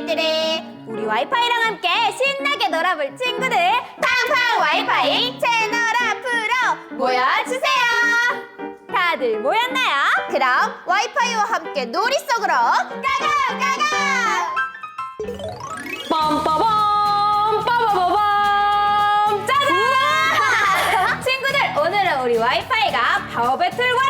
띠리띠리 우리 와이파이랑 함께 신나게 놀아볼 친구들 팡팡 와이파이 채널 앞으로 모여주세요. 다들 모였나요? 그럼 와이파이와 함께 놀이 속으로 가가 가가 빰빠밤 빠바바밤 짜잔! 친구들 오늘은 우리 와이파이가 파워 배틀 와치커 스타디움 슈팅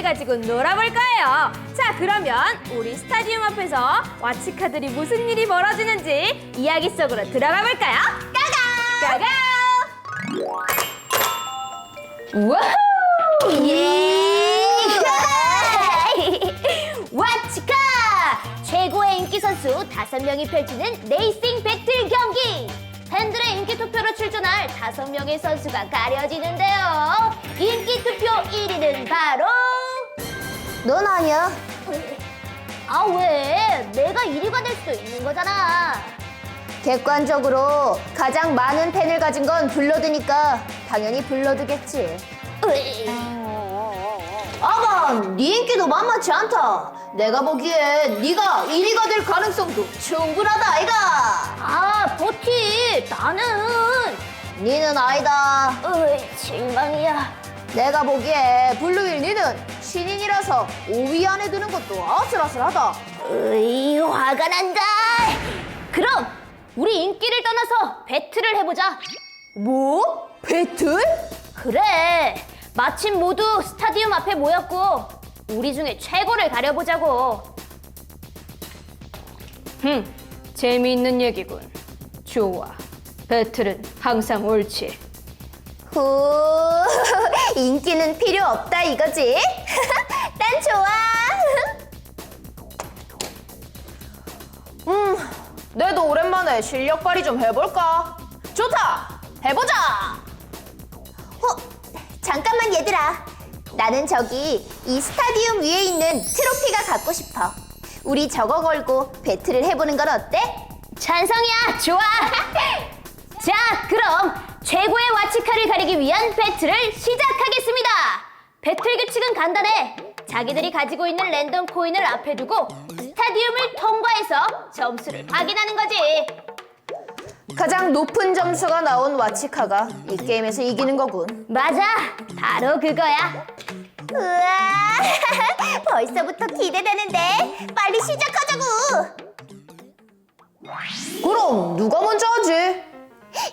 세트를 가지고 놀아볼 거예요. 자 그러면 우리 스타디움 앞에서 와치카들이 무슨 일이 벌어지는지 이야기 속으로 들어가 볼까요? 가가! 가가! 와우 예! 와치카! 최고의 인기 선수 다섯 명이 펼치는 레이싱 배틀 경기! 팬들의 인기 투표로 출전할 다섯 명의 선수가 가려지는데요. 인기 투표 1위는 바로 넌 아니야 아 왜? 내가 1위가 될 수도 있는 거잖아 객관적으로 가장 많은 팬을 가진 건 블러드니까 당연히 블러드겠지 아가, 네 인기도 만만치 않다. 내가 보기에 네가 1위가 될 가능성도 충분하다, 아이가. 아, 버티, 나는. 니는 아니다. 으이, 실망이야. 내가 보기에 블루윌 니는 신인이라서 5위 안에 드는 것도 아슬아슬하다. 으이, 화가 난다. 그럼 우리 인기를 떠나서 배틀을 해보자. 뭐? 배틀? 그래. 마침 모두 스타디움 앞에 모였고 우리 중에 최고를 가려보자고. 흠, 재미있는 얘기군. 좋아. 배틀은 항상 옳지. 후, 인기는 필요 없다 이거지? 난 좋아. 음, 내도 오랜만에 실력 발휘 좀 해볼까? 좋다! 해보자! 어, 잠깐만 얘들아. 나는 저기 이 스타디움 위에 있는 트로피가 갖고 싶어. 우리 저거 걸고 배틀을 해보는 건 어때? 찬성이야, 좋아. 자, 그럼 최고의 와치카를 가리기 위한 배틀을 시작하겠습니다. 배틀 규칙은 간단해. 자기들이 가지고 있는 랜덤 코인을 앞에 두고 스타디움을 통과해서 점수를 확인하는 거지. 가장 높은 점수가 나온 와치카가 이 게임에서 이기는 거군. 맞아, 바로 그거야. 우와, 벌써부터 기대되는데 빨리 시작하자고. 그럼 누가 먼저 하지?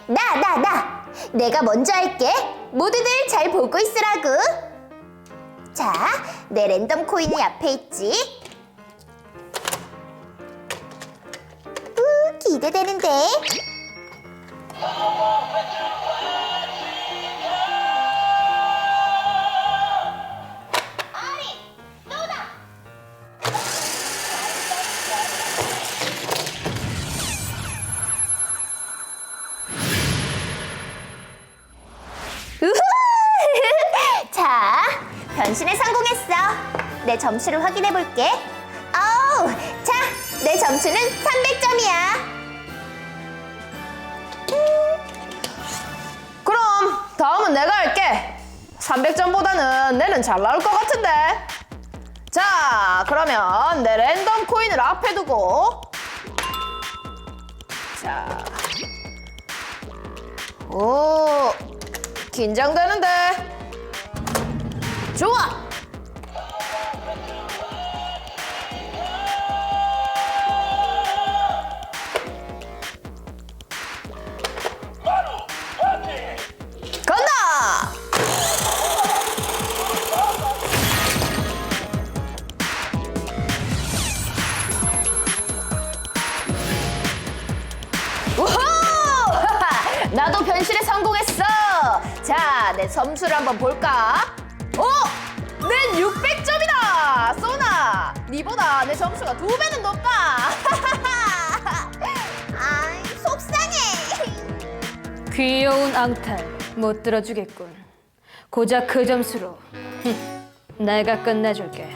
나, 나, 나. 내가 먼저 할게. 모두들 잘 보고 있으라고. 자, 내 랜덤 코인이 앞에 있지. 우, 기대되는데. 내 점수를 확인해 볼게. 어우, 자, 내 점수는 300점이야. 그럼 다음은 내가 할게. 300점보다는 내는 잘 나올 것 같은데. 자, 그러면 내 랜덤 코인을 앞에 두고. 자. 오, 긴장되는데. 좋아! 내 점수를 한번 볼까? 오! 낸 600점이다! 소나! 니보다 내 점수가 두 배는 높아! 아이, 속상해. 귀여운 앙탈 못 들어주겠군. 고작 그 점수로 흠, 내가 끝내줄게.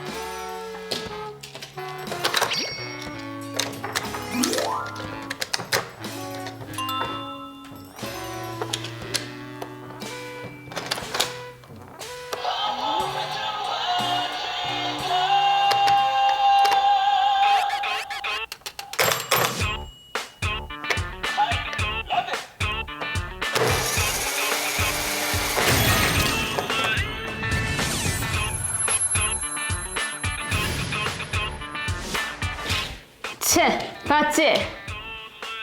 봤지?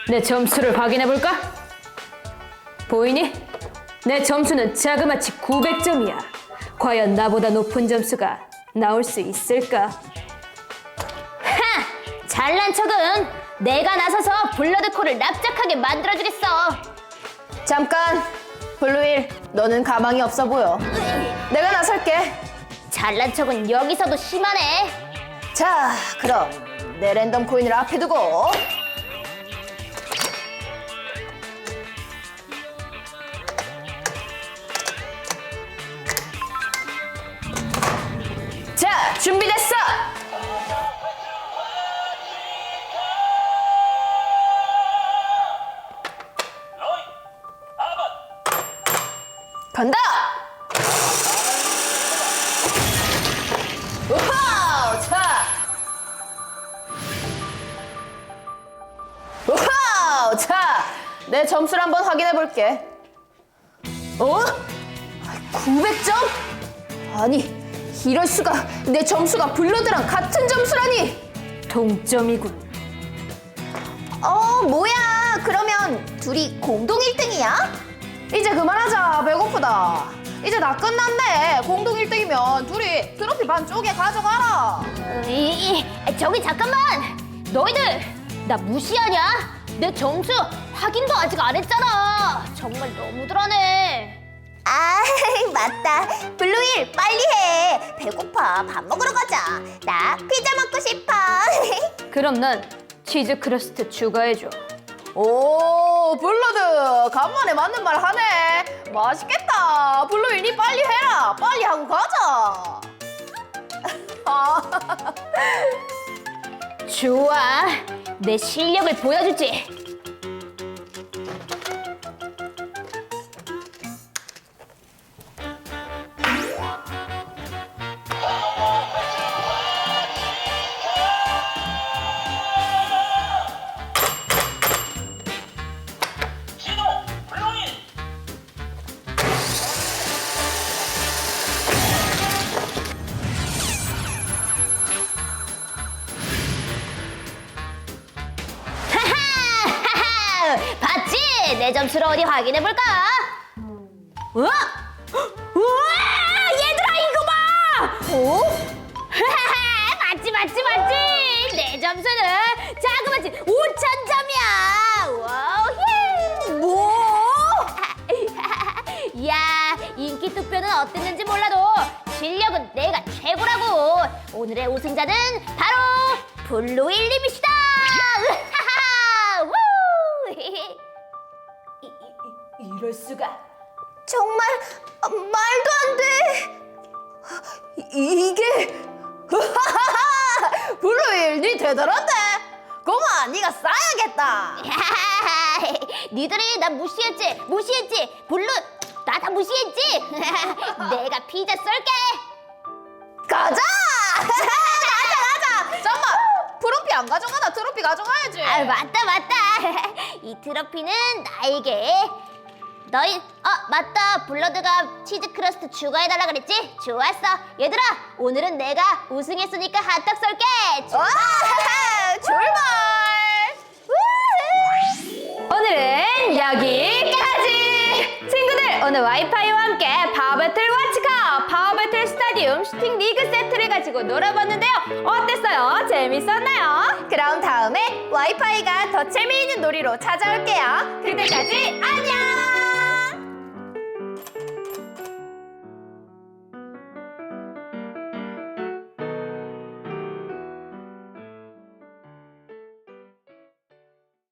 내 점수를 확인해 볼까? 보이니? 내 점수는 자그마치 900점이야. 과연 나보다 높은 점수가 나올 수 있을까? 하! 잘난 척은 내가 나서서 블러드코를 납작하게 만들어주겠어. 잠깐 블루일 너는 가망이 없어 보여 내가 나설게 잘난 척은 여기서도 심하네. 자 그럼 내 랜덤 코인을 앞에 두고. 자 준비됐어! 간다! 우와 내 점수를 한번 확인해 볼게. 어? 900점? 아니, 이럴 수가. 내 점수가 블러드랑 같은 점수라니. 동점이군. 어, 뭐야. 그러면 둘이 공동 1등이야? 이제 그만하자. 배고프다. 이제 다 끝났네. 공동 1등이면 둘이 트로피 반 쪼개 가져가라. 이, 이, 저기 잠깐만. 너희들 나 무시하냐? 내 점수 확인도 아직 안 했잖아. 정말 너무들하네. 아, 맞다. 블루일 빨리 해. 배고파. 밥 먹으러 가자. 나 피자 먹고 싶어. 그럼 난 치즈 크러스트 추가해줘. 오, 블러드. 간만에 맞는 말 하네. 맛있겠다. 블루일 니 빨리 해라. 빨리 하고 가자. 아. 좋아. 내 실력을 보여주지. 봤지? 내 점수를 어디 확인해 볼까? 우와! 우와! 얘들아 이거 봐! 어? 맞지 맞지 맞지? 내 점수는 자그마치 5천 점이야. 와우! 예! 뭐? 야 인기 투표는 어땠는지 몰라도 실력은 내가 최고라고. 오늘의 우승자는 바로 블루 일님이시다. 이럴 수가. 정말 아, 말도 안 돼. 이, 이게 블루일 니 대단한데. 고마, 니가 싸야겠다. 니들이 나 무시했지? 무시했지? 블루 나 다 무시했지? 내가 피자 쏠게. 가자! 가자, 가자! 잠깐만! 트로피 안 가져가나? 트로피 가져가야지. 아 맞다 맞다. 이 트로피는 나에게. 너희 어 맞다 블러드가 치즈 크러스트 추가해달라 그랬지? 좋았어 얘들아 오늘은 내가 우승했으니까 핫떡 쏠게 와! 출발! 오늘은 여기까지! 친구들, 오늘 와이파이와 함께 파워배틀 와치카, 파워배틀 스타디움 슈팅 리그 세트를 가지고 놀아봤는데요. 어땠어요? 재밌었나요? 그럼 다음에 와이파이가 더 재미있는 놀이로 찾아올게요. 그때까지 안녕!